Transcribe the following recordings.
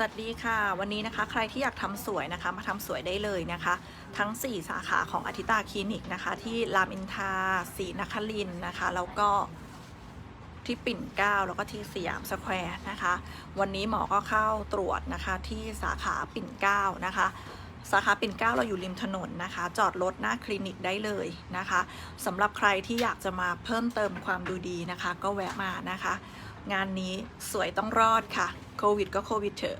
สวัสดีค่ะ วันนี้นะคะ ใครที่อยากทำสวยนะคะ มาทำสวยได้เลยนะคะ ทั้ง 4 สาขาของอธิตาคลินิกนะคะ ที่รามอินทราศรีนครินนะคะ แล้วก็ที่ปิ่นเกล้าแล้วก็ที่สยามสแควร์นะคะ วันนี้หมอก็เข้าตรวจนะคะที่สาขาปิ่นเกล้านะคะสาขาปิ่นเกล้าเราอยู่ริมถนนนะคะ จอดรถหน้าคลินิกได้เลยนะคะสำหรับใครที่อยากจะมาเพิ่มเติมความดูดีนะคะ ก็แวะมานะคะ งานนี้สวยต้องรอดค่ะ โควิดก็โควิดเถอะ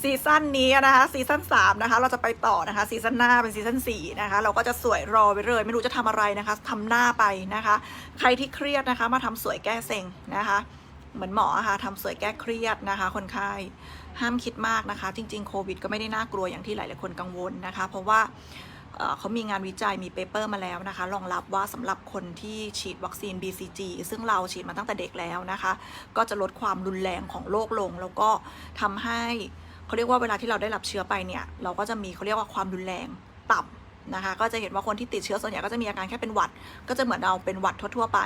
ซีซั่นนี้นะคะซีซั่น3นะคะเราจะไปต่อนะคะซีซั่นหน้าเป็นซีซั่น4นะคะเราก็จะสวยรอไปเลย ไม่รู้จะทำอะไรนะคะทำหน้าไปนะคะ ใครที่เครียดนะคะมาทำสวยแก้เซ็งนะคะ เหมือนหมอค่ะทำสวยแก้เครียดนะคะ คนไข้ห้ามคิดมากนะคะ จริง ๆ โควิด ก็ไม่ได้น่ากลัวอย่างที่หลายๆคนกังวลนะคะ เพราะว่า เขามีงานวิจัยมีเปเปอร์มาแล้วนะคะ รองรับว่าสำหรับคนที่ฉีดวัคซีน BCG ซึ่งเราฉีดมาตั้งแต่เด็กแล้วนะคะ ก็จะลดความรุนแรงของโรคลง แล้วก็ทำให้เขาเรียกว่าเวลาที่เราได้รับเชื้อไปเนี่ย เราก็จะมีเขาเรียกว่าความรุนแรงต่ำ นะคะ ก็จะเห็นว่าคนที่ติดเชื้อส่วนใหญ่ก็จะมีอาการแค่เป็นหวัด ก็จะเหมือนเราเป็นหวัดทั่วๆไป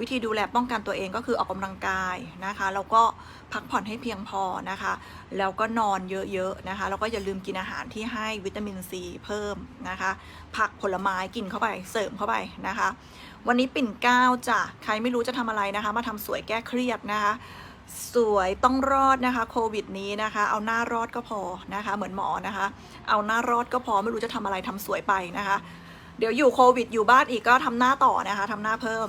วิธีดูแลป้องกันตัวเองก็คือออกกำลังกายนะคะ แล้วก็พักผ่อนให้เพียงพอนะคะ แล้วก็นอนเยอะๆนะคะ แล้วก็อย่าลืมกินอาหารที่ให้วิตามินซีเพิ่มนะคะ ผักผลไม้กินเข้าไปเสริมเข้าไปนะคะ วันนี้ปิ่นเก้าจ้ะ ใครไม่รู้จะทำอะไรนะคะ มาทำสวยแก้เครียดนะคะ สวยต้องรอดนะคะโควิดนี้นะคะ เอาหน้ารอดก็พอนะคะ เหมือนหมอนะคะ เอาหน้ารอดก็พอไม่รู้จะทำอะไรทำสวยไปนะคะ เดี๋ยวอยู่โควิดอยู่บ้านอีกก็ทำหน้าต่อนะคะทำหน้าเพิ่ม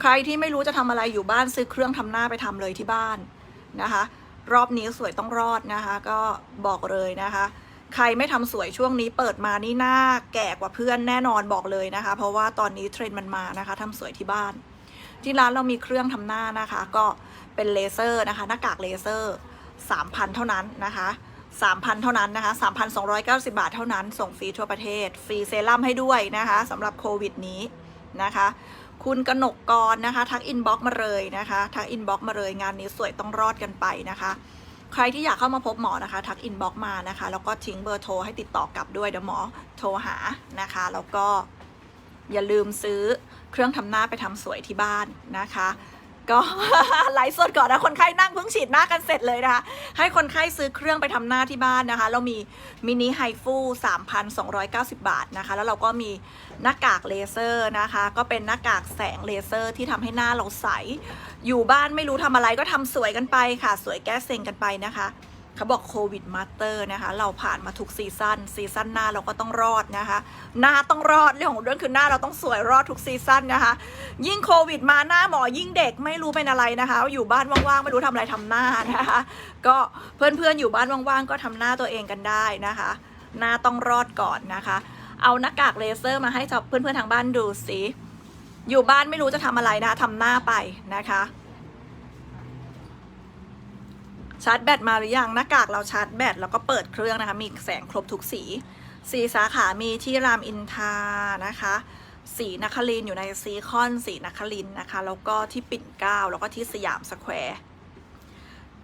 ใครที่ไม่รู้จะทำอะไรอยู่บ้านซื้อเครื่องทำหน้าไปทำเลยที่บ้านนะคะ รอบนี้สวยต้องรอดนะคะ ก็บอกเลยนะคะ ใครไม่ทำสวยช่วงนี้เปิดมานี่หน้าแก่กว่าเพื่อนแน่นอนบอกเลยนะคะ เพราะว่าตอนนี้เทรนด์มันมานะคะทำสวยที่บ้าน ที่ร้านเรามีเครื่องทำหน้านะคะ ก็ เป็นเลเซอร์นะคะ หน้ากากเลเซอร์3,000 เท่านั้นนะคะ3,000 เท่านั้นนะคะ3,290 บาทเท่านั้น ส่งฟรีทั่วประเทศ ฟรีเซรั่มให้ด้วยนะคะสำหรับโควิดนี้นะคะ คุณกนกกรนะคะทักอินบ็อกมาเลยนะคะ ทักอินบ็อกมาเลยงานนี้สวยต้องรอดกันไปนะคะ ใครที่อยากเข้ามาพบหมอนะคะ ทักอินบ็อกมานะคะ แล้วก็ทิ้งเบอร์โทรให้ติดต่อกลับด้วยเดี๋ยวหมอโทรหานะคะ แล้วก็อย่าลืมซื้อเครื่องทำหน้าไปทำสวยที่บ้านนะคะ ก็ไลฟ์สดก่อนนะคนไข้นั่งเพิ่งฉีดหน้ากันเสร็จเลยนะคะ ให้คนไข้ซื้อเครื่องไปทำหน้าที่บ้านนะคะ เรามีมินิไฮฟู3,290 บาทนะคะ แล้วเราก็มีหน้ากากเลเซอร์นะคะ ก็เป็นหน้ากากแสงเลเซอร์ที่ทำให้หน้าเราใส อยู่บ้านไม่รู้ทำอะไรก็ทำสวยกันไปค่ะ สวยแก้เซ็งกันไปนะคะ เขาบอกโควิดมาสเตอร์นะคะ เราผ่านมาทุกซีซั่นซีซั่นหน้าเราก็ต้องรอดนะคะ หน้าต้องรอดเรื่องของเรื่องคือหน้าเราต้องสวยรอดทุกซีซั่นนะคะ ยิ่งโควิดมาหน้าหมอยิ่งเด็กไม่รู้เป็นอะไรนะคะ อยู่บ้านว่างๆไม่รู้ทำอะไรทำหน้านะคะ ก็เพื่อนๆอยู่บ้านว่างๆก็ทำหน้าตัวเองกันได้นะคะ หน้าต้องรอดก่อนนะคะ เอาหน้ากากเลเซอร์มาให้เพื่อนๆทางบ้านดูสิอยู่บ้านไม่รู้จะทำอะไรนะคะทำหน้าไปนะคะ ชาร์จแบตมาหรือยังหน้ากากเราชาร์จแบตแล้วก็เปิดเครื่องนะคะ มีแสงครบทุกสีสีสาขามีที่รามอินทานะคะสีนครินอยู่ในซีคอนสีนครินนะคะ แล้วก็ที่ปิ่นเกล้าแล้วก็ที่สยามสแควร์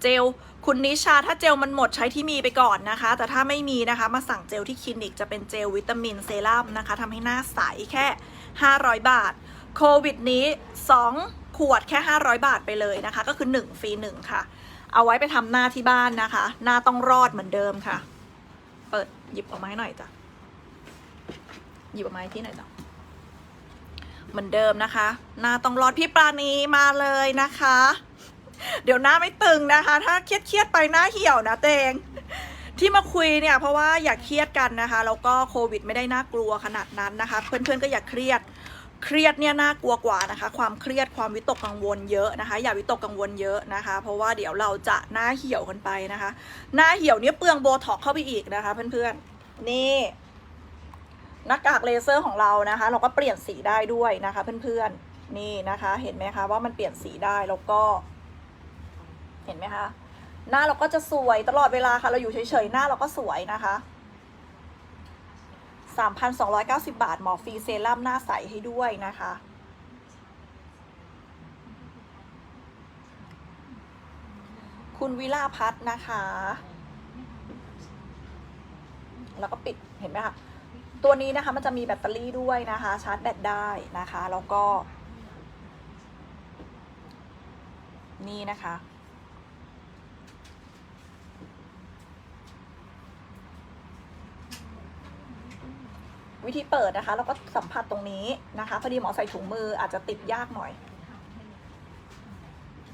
เจลคุณนิชาถ้าเจลมันหมดใช้ที่มีไปก่อนนะคะ แต่ถ้าไม่มีนะคะมาสั่งเจลที่คลินิกจะเป็นเจลวิตามินเซรั่มนะคะทำให้หน้าใสแค่ 500 บาทโควิดนี้ 2 ขวดแค่ 500 บาทไปเลยนะคะ ก็คือ 1 ฟรี 1 ค่ะ เอาไว้ไปทำหน้าที่บ้านนะคะ หน้าต้องรอดเหมือนเดิมค่ะ เปิดหยิบออกมาให้หน่อยจ้ะ หยิบออกมาให้พี่หน่อยจ้ะ เหมือนเดิมนะคะ หน้าต้องรอดพี่ปราณีมาเลยนะคะ เดี๋ยวหน้าไม่ตึงนะคะ ถ้าเครียดเครียดๆไปหน้าเหี่ยวนะเตง ที่มาคุยเนี่ยเพราะว่าอย่าเครียดกันนะคะ แล้วก็โควิดไม่ได้น่ากลัวขนาดนั้นนะคะ เพื่อนๆก็อย่าเครียด เครียดเนี่ยน่ากลัวกว่านะคะ ความเครียดความวิตกกังวลเยอะนะคะ อย่าวิตกกังวลเยอะนะคะ เพราะว่าเดี๋ยวเราจะหน้าเหี่ยวกันไปนะคะ หน้าเหี่ยวเนี่ยเปลืองโบท็อกเข้าไปอีกนะคะ เพื่อนๆนี่หน้ากากเลเซอร์ของเรานะคะ เราก็เปลี่ยนสีได้ด้วยนะคะ เพื่อนๆนี่นะคะ เห็นไหมคะว่ามันเปลี่ยนสีได้แล้วก็ เห็นไหมคะหน้าเราก็จะสวยตลอดเวลาค่ะ เราอยู่เฉยๆหน้าเราก็สวยนะคะ 3,290 บาท หมอฟรีเซรั่มหน้าใสให้ด้วยนะคะ คุณวิลาพัฒน์นะคะ แล้วก็ปิดเห็นไหมคะ ตัวนี้นะคะมันจะมีแบตเตอรี่ด้วยนะคะ ชาร์จแบตได้นะคะ แล้วก็ นี่นะคะ วิธีเปิดนะคะแล้วก็สัมผัสตรงนี้นะคะ พอดีหมอใส่ถุงมืออาจจะติดยากหน่อย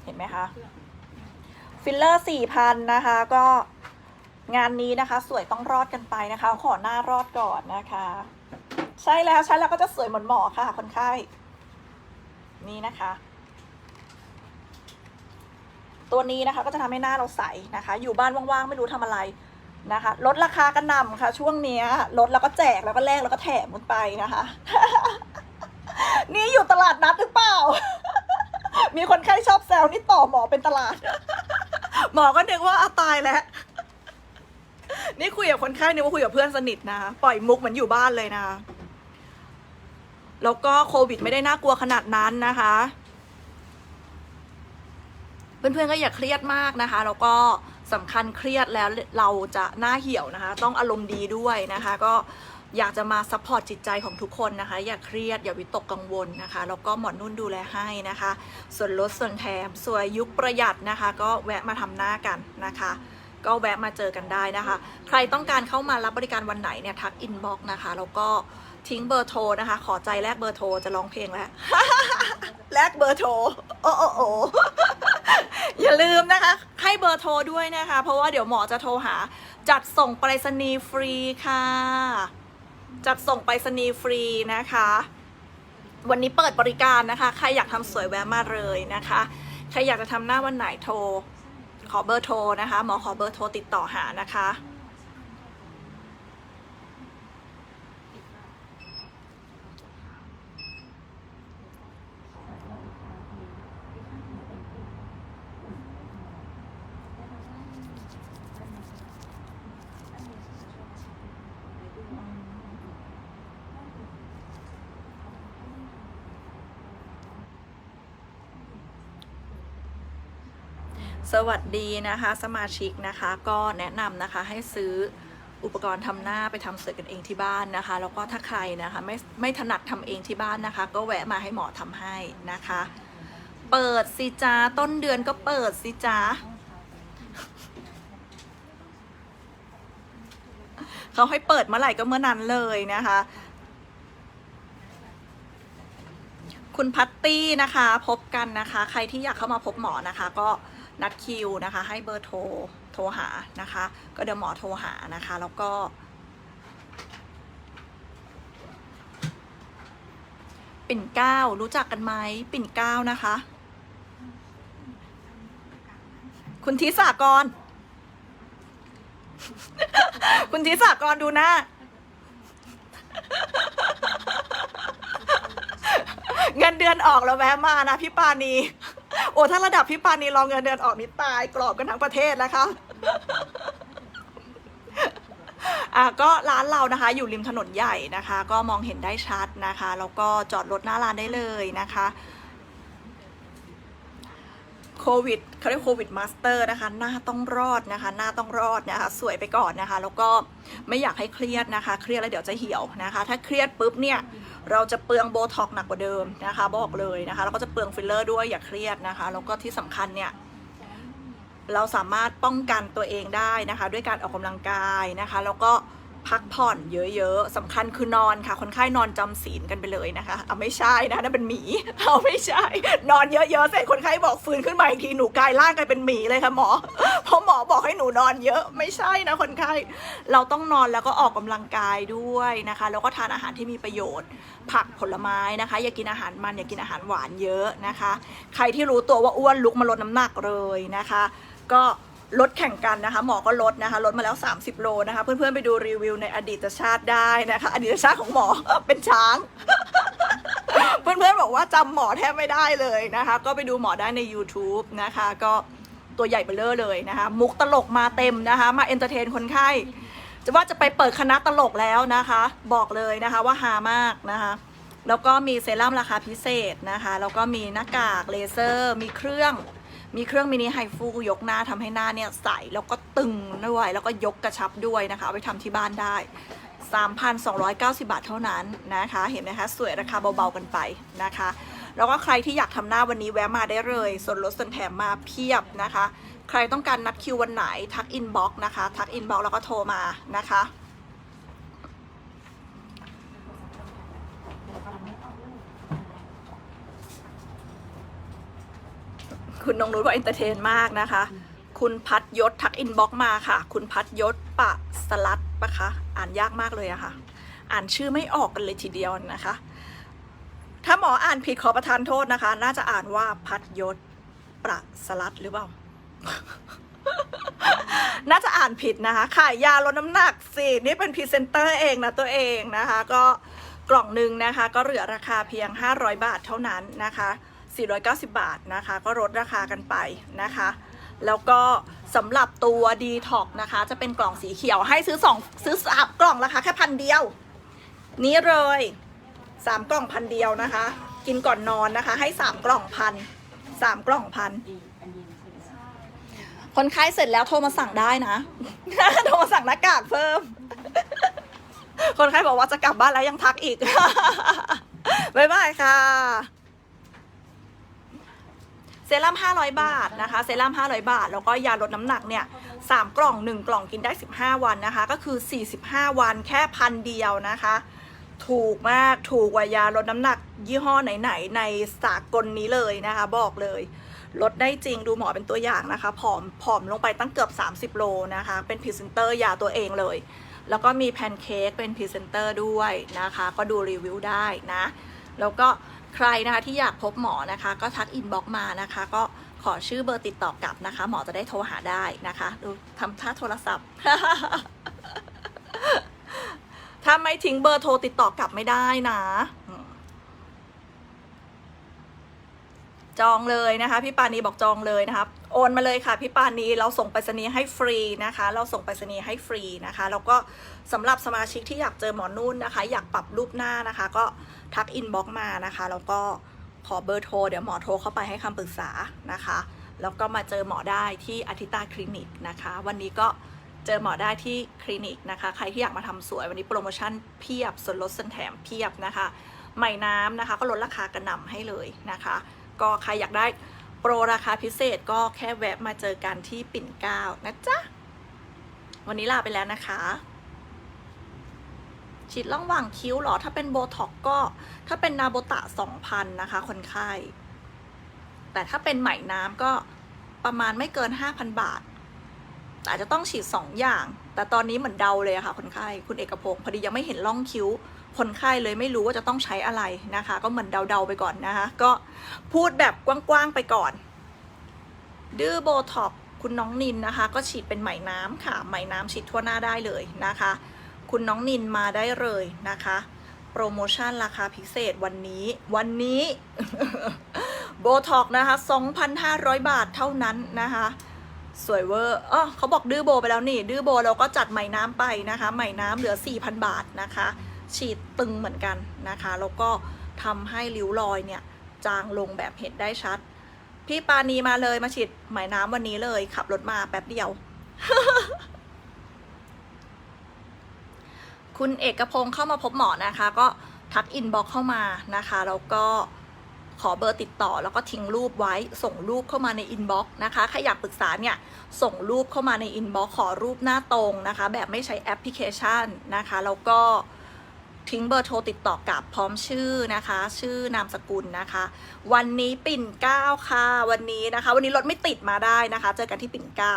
เห็นไหมคะ ฟิลเลอร์สี่พันนะคะก็งานนี้นะคะ สวยต้องรอดกันไปนะคะ ขอหน้ารอดก่อนนะคะ ใช่แล้วใช่แล้วก็จะสวยเหมือนหมอค่ะ คนไข้ นี่นะคะ ตัวนี้นะคะก็จะทำให้หน้าเราใสนะคะ อยู่บ้านว่างๆ ไม่รู้ทำอะไร นะคะ ลดราคากระหนำค่ะ ช่วงนี้ลดแล้วก็แจกแล้วก็แลกแล้วก็แถมกันไปนะคะ นี่อยู่ตลาดนัดหรือเปล่า มีคนไข้ชอบแซวนี่ต่อหมอเป็นตลาด หมอก็นึกว่าอาตายแล้วนี่คุยกับคนไข้นี่ว่าคุยกับเพื่อนสนิทนะปล่อยมุกเหมือนอยู่บ้านเลยนะแล้วก็โควิดไม่ได้น่ากลัวขนาดนั้นนะคะ เพื่อนๆก็อย่าเครียดมากนะคะ แล้วก็ สำคัญเครียดแล้วเราจะหน้าเหี่ยวนะคะ ต้องอารมณ์ดีด้วยนะคะ ก็อยากจะมาซัพพอร์ตจิตใจของทุกคนนะคะ อย่าเครียดอย่าวิตกกังวลนะคะ แล้วก็หมอนนุ่นดูแลให้นะคะ ส่วนลดส่วนแถมส่วยยุคประหยัดนะคะ ก็แวะมาทำหน้ากันนะคะ ก็แวะมาเจอกันได้นะคะ ใครต้องการเข้ามารับบริการวันไหนเนี่ยทักอินบ็อกนะคะ แล้วก็ทิ้งเบอร์โทรนะคะ ขอใจแลกเบอร์โทรจะร้องเพลงแล้วแลกเบอร์โทรโอ้โอ้โอย่าลืมนะคะ ให้เบอร์โทรด้วยนะคะ เพราะว่าเดี๋ยวหมอจะโทรหา จัดส่งไปรษณีย์ฟรีค่ะ จัดส่งไปรษณีย์ฟรีนะคะ วันนี้เปิดบริการนะคะ ใครอยากทำสวยแวะมาเลยนะคะ ใครอยากจะทำหน้าวันไหนโทร ขอเบอร์โทรนะคะ หมอขอเบอร์โทรติดต่อหานะคะ สวัสดีนะคะ สมาชิกนะคะก็แนะนำนะคะให้ซื้ออุปกรณ์ทำหน้าไปทำเสวยกันเองที่บ้านนะคะ แล้วก็ถ้าใครนะคะไม่ไม่ถนัดทำเองที่บ้านนะคะ ก็แวะมาให้หมอทำให้นะคะ เปิดสิจ้าต้นเดือนก็เปิดสิจ้าเขาให้เปิดเมื่อไหร่ก็เมื่อนั้นเลยนะคะ คุณพัตตี้นะคะ พบกันนะคะ ใครที่อยากเข้ามาพบหมอนะคะ ก็ นัดคิวนะคะ ให้เบอร์โทรโทรหานะคะ ก็เดี๋ยวหมอโทรหานะคะ แล้วก็ ปิ่นเก้ารู้จักกันไหมปิ่นเก้านะคะ คุณทิสากร คุณทิสากรดูหน้าเงินเดือนออกแล้วแวะมานะพี่ปานี โอ้ถ้าระดับพี่ปานีรองเงินเดือนออกนี่ตายกรอบกันทั้งประเทศนะคะอะก็ร้านเรานะคะอยู่ริมถนนใหญ่นะคะ ก็มองเห็นได้ชัดนะคะแล้วก็จอดรถหน้าร้านได้เลยนะคะ โควิดเขาเรียกโควิดมาสเตอร์นะคะ หน้าต้องรอดนะคะ หน้าต้องรอดนะคะ สวยไปก่อนนะคะ แล้วก็ไม่อยากให้เครียดนะคะ เครียดแล้วเดี๋ยวจะเหี่ยวนะคะ ถ้าเครียดปุ๊บเนี่ย เราจะเปลืองโบท็อกซ์หนักกว่าเดิมนะคะ บอกเลยนะคะ แล้วก็จะเปลืองฟิลเลอร์ด้วยอย่าเครียดนะคะ แล้วก็ที่สำคัญเนี่ย เราสามารถป้องกันตัวเองได้นะคะ ด้วยการออกกำลังกายนะคะ แล้วก็ พักผ่อนเยอะๆสำคัญคือนอนค่ะ คนไข้นอนจำศีลกันไปเลยนะคะ เอาไม่ใช่นะนั่นเป็นหมีเอาไม่ใช่ นอนเยอะๆเสร็จคนไข้บอกฟื้นขึ้นมาอีกทีหนูกลายร่างกลายเป็นหมีเลยค่ะหมอ เพราะหมอบอกให้หนูนอนเยอะไม่ใช่นะคนไข้เราต้องนอนแล้วก็ออกกำลังกายด้วยนะคะ แล้วก็ทานอาหารที่มีประโยชน์ ผักผลไม้นะคะ อย่ากินอาหารมันอย่ากินอาหารหวานเยอะนะคะ ใครที่รู้ตัวว่าอ้วนลุกมาลดน้ำหนักเลยนะคะ ก็ ลดแข่งกันนะคะ หมอก็ลดนะคะ ลดมาแล้ว 30 โลนะคะ เพื่อนๆ ไปดูรีวิวในอดีตชาติได้นะคะ อดีตชาติของหมอเป็นช้าง เพื่อนๆ บอกว่าจำหมอแทบไม่ได้เลยนะคะ ก็ไปดูหมอได้ใน YouTube นะคะ ก็ตัวใหญ่เบลเลอร์เลยนะคะ มุกตลกมาเต็มนะคะ มาเอนเตอร์เทนคนไข้จะว่าจะไปเปิดคณะตลกแล้วนะคะ บอกเลยนะคะว่าฮามากนะคะแล้วก็มีเซรั่มราคาพิเศษนะคะ แล้วก็มีหน้ากากเลเซอร์ มีเครื่อง มีเครื่องมินิไฮฟูยกหน้าทำให้หน้าเนี่ยใสแล้วก็ตึงด้วยแล้วก็ยกกระชับด้วยนะคะไปทำที่บ้านได้ 3,290 บาทเท่านั้นนะคะ เห็นไหมคะสวยราคาเบาๆกันไปนะคะ แล้วก็ใครที่อยากทำหน้าวันนี้แวะมาได้เลย ส่วนลดส่วนแถมมาเพียบนะคะ ใครต้องการนัดคิววันไหนทักอินบ็อกนะคะ ทักอินบ็อกแล้วก็โทรมานะคะ คุณนงนุชว่าเอนเตอร์เทนมากนะคะ คุณพัดยศทักอินบ็อกมาค่ะ คุณพัดยศปะสลัดปะคะ อ่านยากมากเลยอะค่ะ อ่านชื่อไม่ออกกันเลยทีเดียวนะคะ ถ้าหมออ่านผิดขอประทานโทษนะคะ น่าจะอ่านว่าพัดยศประสลัดหรือเปล่า น่าจะอ่านผิดนะคะขายยาลดน้ำหนักสินี่เป็นพรีเซนเตอร์เองนะตัวเองนะคะ ก็กล่องหนึ่งนะคะ ก็เหลือราคาเพียง 500 บาทเท่านั้นนะคะ 490 บาทนะคะ ก็ลดราคากันไปนะคะ แล้วก็สำหรับตัว d t o x นะคะ จะเป็นกล่องสีเขียวให้ซื้อ2ซื้อสามกล่องราคาแค่พันเดียว นี้เลยสามกล่องพันเดียวนะคะ กินก่อนนอนนะคะ ให้สามกล่องพันสามกล่องพันคนไข้เสร็จแล้วโทรมาสั่งได้นะ โทรมาสั่งหน้ากากเพิ่ม คนไข้บอกว่าจะกลับบ้านแล้วยังทักอีก บ๊ายบายค่ะ เซรั่ม500 บาทนะคะ เซรั่ม500 บาท แล้วก็ยาลดน้ำหนักเนี่ย3กล่อง 1 กล่องกินได้ 15 วันนะคะ ก็คือ 45 วันแค่พันเดียวนะคะ ถูกมาก ถูกกว่ายาลดน้ำหนัก ยี่ห้อไหนๆในสากลนี้เลยนะคะ บอกเลย ลดได้จริงดูหมอเป็นตัวอย่างนะคะผอมผอมลงไปตั้งเกือบ 30 โลนะคะ เป็นพรีเซนเตอร์ยาตัวเองเลย แล้วก็มีแพนเค้กเป็นพรีเซนเตอร์ด้วยนะคะ ก็ดูรีวิวได้นะ แล้วก็ ใครนะคะที่อยากพบหมอนะคะ ก็ทักอินบ็อกมานะคะ ก็ขอชื่อเบอร์ติดต่อกลับนะคะ หมอจะได้โทรหาได้นะคะดูทำท่าโทรศัพท์ ถ้าไม่ทิ้งเบอร์โทรติดต่อกลับไม่ได้นะจองเลยนะคะ พี่ปานีบอกจองเลยนะครับโอนมาเลยค่ะพี่ปานีเราส่งไปรษณีย์ให้ฟรีนะคะ เราส่งไปรษณีย์ให้ฟรีนะคะแล้วก็สำหรับสมาชิกที่อยากเจอหมอนุ่นนะคะ อยากปรับรูปหน้านะคะ ก็ ทักอินบ็อกมานะคะ แล้วก็ขอเบอร์โทร เดี๋ยวหมอโทรเข้าไปให้คำปรึกษานะคะ แล้วก็มาเจอหมอได้ที่อาทิตาคลินิกนะคะ วันนี้ก็เจอหมอได้ที่คลินิกนะคะ ใครที่อยากมาทำสวยวันนี้โปรโมชั่นเพียบ ส่วนลดส่วนแถมเพียบนะคะ ใหม่น้ำนะคะ ก็ลดราคากระหน่ำให้เลยนะคะ ก็ใครอยากได้โปรราคาพิเศษก็แค่แวะมาเจอกันที่ปิ่นเกล้านะจ๊ะ วันนี้ลาไปแล้วนะคะ ฉีดล่องหว่างคิ้วหรอ ถ้าเป็นโบท็อกก็ ถ้าเป็นนาโบตะสองพันนะคะ คนไข้ แต่ถ้าเป็นไหมน้ำก็ประมาณไม่เกินห้าพันบาท อาจจะต้องฉีดสองอย่าง แต่ตอนนี้เหมือนเดาเลยอะค่ะ คนไข้ คุณเอกพงศ์พอดียังไม่เห็นร่องคิ้ว คนไข้เลยไม่รู้ว่าจะต้องใช้อะไรนะคะ ก็เหมือนเดาๆไปก่อนนะคะ ก็พูดแบบกว้างๆไปก่อน ดื้อโบท็อกคุณน้องนินนะคะ ก็ฉีดเป็นไหมน้ำค่ะ ไหมน้ำฉีดทั่วหน้าได้เลยนะคะ คุณน้องนินมาได้เลยนะคะ โปรโมชั่นราคาพิเศษวันนี้วันนี้โบท็อกนะคะ 2,500 บาทเท่านั้นนะคะ สวยเวอร์อ๋อเขาบอกดื้อโบไปแล้วนี่ ดื้อโบเราก็จัดไหม่น้ำไปนะคะไหม่น้ำเหลือ 4,000 บาทนะคะ ฉีดตึงเหมือนกันนะคะ แล้วก็ทำให้ริ้วรอยเนี่ย จางลงแบบเห็นได้ชัด พี่ปานีมาเลยมาฉีดไหม่น้ำวันนี้เลย ขับรถมาแป๊บเดียว คุณเอกพงศ์เข้ามาพบหมอนะคะ ก็ทักอินบ็อกเข้ามานะคะแล้วก็ขอเบอร์ติดต่อแล้วก็ทิ้งรูปไว้ส่งรูปเข้ามาในอินบ็อกนะคะใครอยากปรึกษาเนี่ยส่งรูปเข้ามาในอินบ็อกขอรูปหน้าตรงนะคะ แบบไม่ใช้แอปพลิเคชันนะคะแล้วก็ทิ้งเบอร์โทรติดต่อกลับพร้อมชื่อนะคะ ชื่อนามสกุลนะคะ วันนี้ปิ่นเก้าค่ะวันนี้นะคะ วันนี้รถไม่ติดมาได้นะคะ เจอกันที่ปิ่นเก้า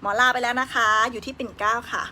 หมอลาไปแล้วนะคะ อยู่ที่ปิ่นเก้าค่ะ